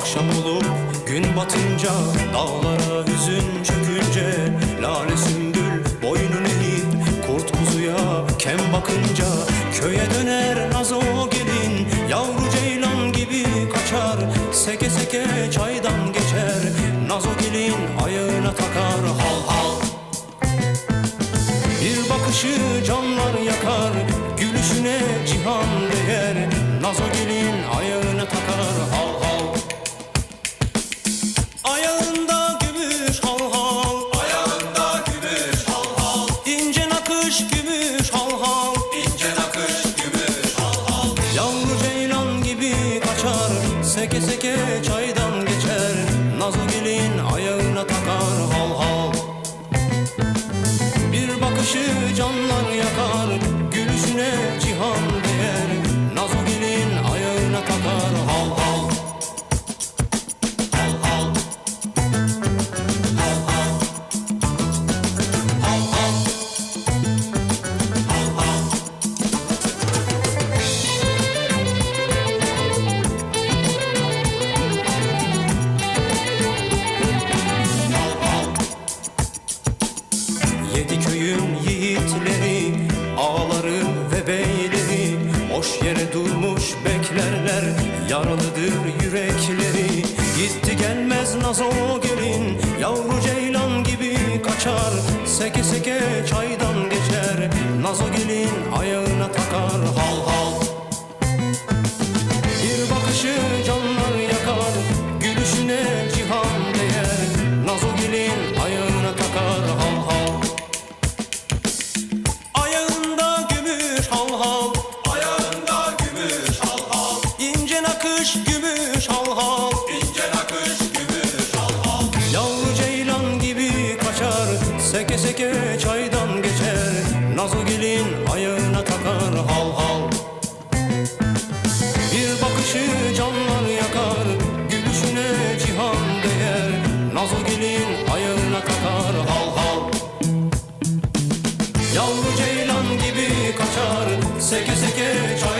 Akşam olup gün batınca Dağlara hüzün çökünce Lale sümbül boynunu eğip Kurt kuzuya kem bakınca. Köye döner nazo gelin Yavru ceylan gibi kaçar. Seke seke çaydan geçer Nazo gelin ayağına takar. Hal hal. Bir bakışı canlar yakar Seke seke çaydan geçer Nazo gelin ayağına takar hal hal. Bir bakışı canlar yakar Gülüşüne cihan değer Yere durmuş beklerler Yaralıdır yürekleri. Gitti gelmez nazo gelin Yavru ceylan gibi kaçar. Seke seke çaydan geçer Nazo gelin ayağına takar. Hal hal. Bir bakışı Seke seke çaydan geçer Nazo gelin ayağına takar hal hal. Bir bakışı canlar yakar Gülüşüne cihan değer. Nazo gelin ayağına takar hal hal. Yavru ceylan gibi kaçar Seke seke çaydan